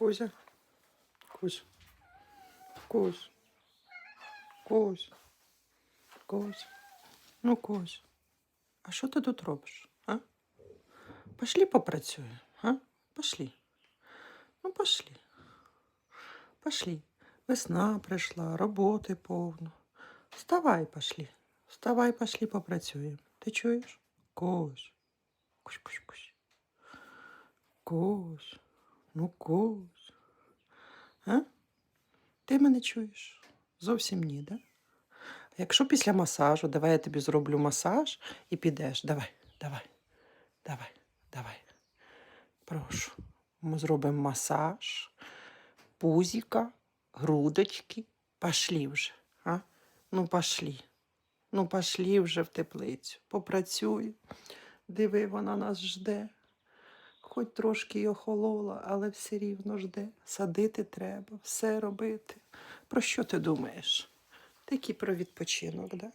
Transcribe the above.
Кузя. Кузь. Кузь. Кузь. Кузь. Ну, Кузь. А що ти тут робиш? А? Пошли попрацюємо, а? Пошли. Ну, пошли. Пошли. Весна прийшла, роботи повно. Вставай, пошли. Вставай, пошли, попрацюємо. Ти чуєш? Кузь. Кузь, кузь, кузь. Кузь. Ну, Кузь. А? Ти мене чуєш? Зовсім ні, да? Якщо після масажу, давай я тобі зроблю масаж і підеш. Давай, давай, давай, давай. Прошу. Ми зробимо масаж, пузіка, грудочки. Пошли вже, а? Ну, пошли. Ну, пошли вже в теплицю. Попрацюй. Диви, вона нас жде. Хоч трошки й охолола, але все рівно жде. Садити треба, все робити. Про що ти думаєш? Такий про відпочинок, да?